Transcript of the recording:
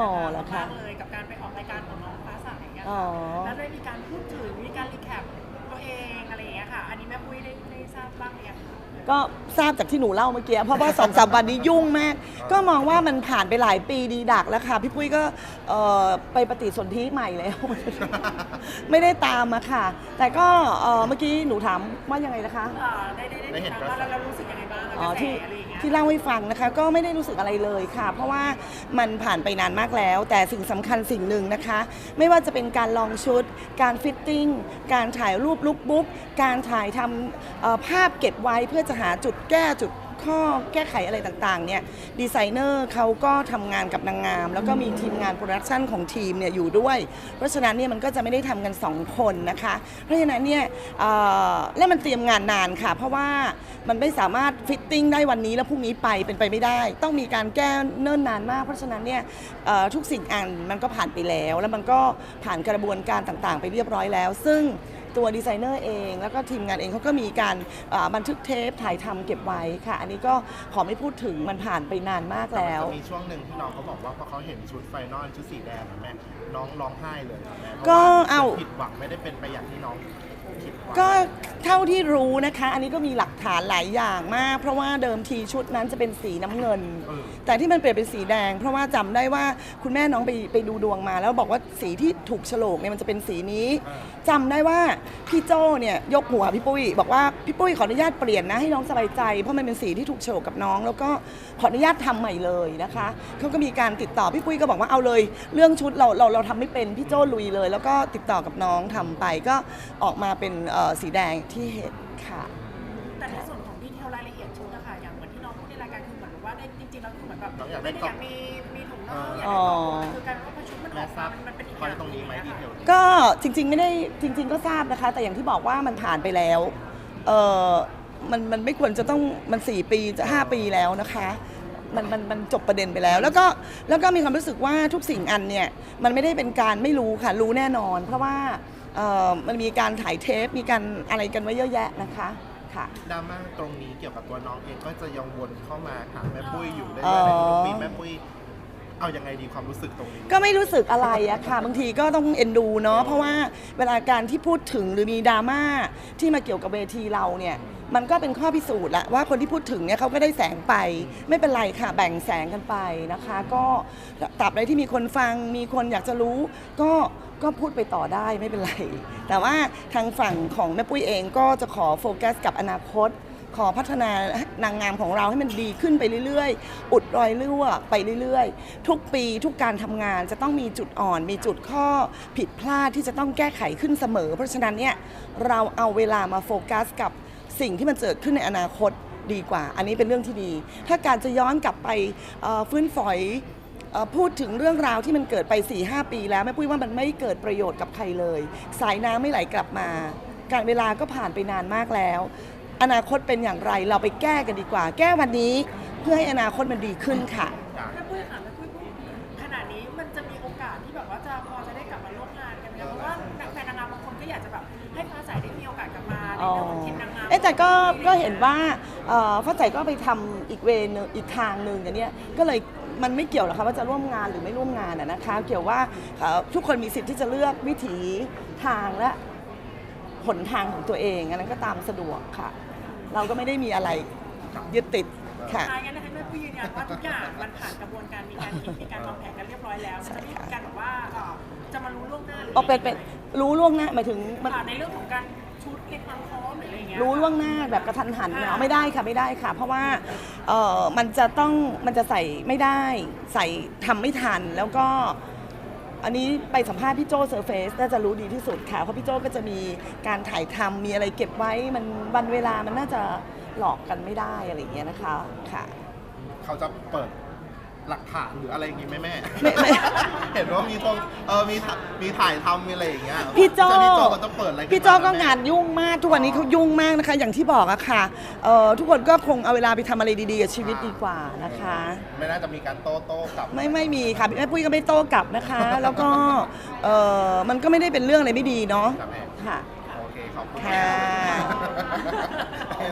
อ๋อเหรอคะ มากเลยกับการไปออกรายการของน้องฟ้าใสอะอ๋อ แล้วได้มีการพูดถึงมีการรีแคปตัว เองอะไรอย่างเงี้ยค่ะ อันนี้แม่ปุ้ยได้ได้ทราบบ้างหรือยังคะ ก็ทราบจากที่หนูเล่าเมื่อกี้ เพราะว่าสองสามวันนี้ยุ่งมาก ก็มองว่ามันผ่านไปหลายปีดีดักแล้วค่ะ พี่ปุ้ยก็เอ่อไปปฏิสนธิใหม่แล้ว ไม่ได้ตามมาค่ะ แต่ก็เอ่อเมื่อกี้หนูถามว่ายังไงนะคะอ่าได้ได้ได้ได้เห็นติดตามว่าแล้วเรารู้สึกยังไงบ้างอะอ๋อกระแสที่อะไรอย่างเงี้ยที่เล่าให้ฟังนะคะ ก็ไม่ได้รู้สึกอะไรเลยค่ะ เพราะว่ามันผ่านไปนานมากแล้ว แต่สิ่งสำคัญสิ่งหนึ่งนะคะ ไม่ว่าจะเป็นการลองชุด การฟิตติ้งการถ่ายรูปลุกบุ๊กการถ่ายทำภาพเก็บไว้เพื่อจะหาจุดแก้จุดข้อแก้ไขอะไรต่างๆเนี่ยดีไซเนอร์เขาก็ทำงานกับนางงาม แล้วก็มีทีมงานโปรดักชันของทีมเนี่ยอยู่ด้วย เพราะฉะนั้นเนี่ยมันก็จะไม่ได้ทำกัน 2 คนนะคะ เพราะฉะนั้นเนี่ยและมันเตรียมงานนานค่ะ เพราะว่ามันไม่สามารถฟิตติ้งได้วันนี้แล้วพรุ่งนี้ไปเป็นไปไม่ได้ ต้องมีการแก้เนิ่นนานมาก เพราะฉะนั้นเนี่ยทุกสิ่งอันมันก็ผ่านไปแล้ว แล้วมันก็ผ่านกระบวนการต่างๆ ไปเรียบร้อยแล้ว ซึ่ง ตัวดีไซเนอร์เอง แล้วก็ทีมงานเองเขาก็มีการเอ่อบันทึกเทปถ่ายทำเก็บไว้ค่ะ อันนี้ก็ขอไม่พูดถึงมันผ่านไปนานมากแล้วจะมีช่วงหนึ่งที่น้องเขาบอกว่าพอเขาเห็นชุดไฟนอลชุดสีแดงอะแม่น้องร้องไห้เลยอะแม่พระก็ว่เอาผิดหวังไม่ได้เป็นไปอย่างที่น้องคิดไว้ ก็เท่าที่รู้นะคะ อันนี้ก็มีหลักฐานหลายอย่างมาก เพราะว่าเดิมทีชุดนั้นจะเป็นสีน้ำเงินเออแต่ที่มันเปลี่ยนเป็นสีแดง เพราะว่าจำได้ว่าคุณแม่น้องไปไปดูดวงมา แล้วบอกว่าสีที่ถูกโฉลกเนี่ยมันจะเป็นสีนี้อ่าจำได้ว่าพี่โจเนี่ยยกหัวพี่ปุ้ย บอกว่าพี่ปุ้ยขออนุญาตเปลี่ยนนะให้น้องสบายใจ เพราะมันเป็นสีที่ถูกโฉลกกับน้อง แล้วก็ขออนุญาตทำใหม่เลยนะคะเขาก็มีการติดต่อพี่ปุ้ยก็บอกว่าเอาเลย เรื่องชุดเราเราเราทำไม่เป็นพี่โจลุยเลย แล้วก็ติดต่อกับน้องทำไปก็ออกมาเป็นเอ่อสีแดงที่เห็นค่ะ แต่ในส่วนของดีเทลรายละเอียดชุดอะค่ะอย่างเหมือนที่น้องพูดในรายการคือเหมือนว่าได้จริงๆแล้วคือเหมือนแบบน้องอยากได้ไม่ได้กล่อยอางกมีมีถุงน่องอยากอ๋ได้อกล่องคือการว่าพอชุดมันอแม่อกทรามาบมันเป็นอีกอไว้ย่างตรงนี้ไหมอะดีค่ะเทลนี้ก็จริงๆไม่ได้จริง ๆ ก็ทราบนะคะ แต่อย่างที่บอกว่ามันผ่านไปแล้วเออมันมันไม่ควรจะต้องมันสี่ปีจะห้าปีแล้วนะคะมันมันมันจบประเด็นไปแล้ว แล้วก็แล้วก็มีความรู้สึกว่าทุกสิ่งอันเนี่ยมันไม่ได้เป็นการไม่รู้ค่ะรู้แน่นอน เพราะว่าเออ มันมีการถ่ายเทปมีการอะไรกันไว้เยอะแยะนะคะค่ะ ดราม่าตรงนี้เกี่ยวกับตัวน้องเองก็จะยังวนเข้ามาหาแม่ปุ้ยอยู่เรื่อ๋อยอๆในทุกๆปีแม่ปุ้ยเอายังไงดีความรู้สึกตรงนี้ ก็ไม่รู้สึกอะไรอะค่ะ บางทีก็ต้องเอ็นดูเนาะเพราะว่าเวลาการที่พูดถึงหรือมีดราม่าที่มาเกี่ยวกับเวทีเราเนี่ย มันก็เป็นข้อพิสูจน์ละว่าคนที่พูดถึงเนี่ยเขาก็ได้แสงไป ไม่เป็นไรค่ะแบ่งแสงกันไปนะคะ ก็ตราบใดที่มีคนฟังมีคนอยากจะรู้ ก็ก็พูดไปต่อได้ไม่เป็นไร แต่ว่าทางฝั่งของแม่ปุ้ยเองก็จะขอโฟกัสกับอนาคต ขอพัฒนานางงามของเราให้มันดีขึ้นไปเรื่อยๆ อุดรอยรั่วไปเรื่อยๆ ทุกปีทุกการทำงานจะต้องมีจุดอ่อน มีจุดข้อผิดพลาดที่จะต้องแก้ไขขึ้นเสมอ เพราะฉะนั้นเนี่ยเราเอาเวลามาโฟกัสกับ สิ่งที่มันเกิดขึ้นในอนาคตดีกว่า อันนี้เป็นเรื่องที่ดี ถ้าการจะย้อนกลับไปฟื้นฝอยพูดถึงเรื่องราวที่มันเกิดไป4-5ปีแล้วแม่ปุ้ยว่ามันไม่เกิดประโยชน์กับใครเลย สายน้ำไม่ไหลกลับมา การเวลาก็ผ่านไปนานมากแล้ว อนาคตเป็นอย่างไรเราไปแก้กันดีกว่า แก้วันนี้เพื่อให้อนาคตมันดีขึ้นค่ะแม่ปุ้ยค่ะแม่ปุ้ยพูดขนาดนี้มันจะมีโอกาสที่แบบว่าจะพอจะได้กลับมาร่วมงานกันไหมเพราะว่าแฟนนางงามบางคนก็อยากจะแบบ ทีมนางงามเอ๊ะแต่ก็ก็เห็นว่าเอ่อฟ้าใจก็ไปทำอีกเวย์หนึงอีกทางหนึ่งอย่างเนี้ยก็เลยมันไม่เกี่ยวหรอกค่ะว่าจะร่วมงานหรือไม่ร่วมงานอะนะคะ เกี่ยวว่าเอ่อทุกคนมีสิทธิ์ที่จะเลือกวิถีทางและหนทางของตัวเองอันนั้นก็ตามสะดวกค่ะ เราก็ไม่ได้มีอะไรยึดติดค่ะท้ายกันนะคะแม่ปุ้ยยืนยันว่าทุกอย่างมันผ่านกระบวนการมีการคิดมีการวางแผนกันเรียบร้อยแล้วมันจะไม่มีการแบบว่าเอ่อจะมารู้ล่วงหน้าหรือเอาเป็นเป็นรู้ล่วงหน้าหมายถึงมันค่ะในเรื่องของการ ชุดในความพร้อมหรืออะไรอย่างเงี้ยรู้ล่วงหน้าแบบกระทันหันเนี่ยเอาไม่ได้ค่ะไม่ได้ค่ะ เพราะว่าเออมันจะต้องมันจะใส่ไม่ได้ ใส่ทำไม่ทันแล้วก็ อันนี้ไปสัมภาษณ์พี่โจเซอร์เฟสน่าจะรู้ดีที่สุดค่ะเพราะพี่โจก็จะมีการถ่ายทำมีอะไรเก็บไว้มันวันเวลามันน่าจะหลอกกันไม่ได้อะไรอย่างเงี้ยนะคะค่ะ เขาจะเปิด หลักฐานหรืออะไรอย่างงี้ไหมแม่ไม่ไม่เห็นว่ามีทงเออมีถ่ามีถ่ายทำมีอะไรอย่างเงี้ยพี่โจใช่พี่โจเขาจะเปิดอะไรขึ้นพี่โจก็มแม่งานยุ่งมากทุกวันนี้เขายุ่งมากนะคะ อย่างที่บอกอะค่ะเอ่อทุกคนก็คงเอาเวลาไปทำอะไรดีๆกับชีวิตดีกว่านะคะ ไม่น่าจะมีการโต้โต้กลับ ไม่ไม่มีค่ะแม่ปุ้ยก็ไม่โต้กลับนะคะ แล้วก็เออมันก็ไม่ได้เป็นเรื่องอะไรไม่ดีเนาะครับแม่ ค่ะโอเคขอบคุณค่ะแม่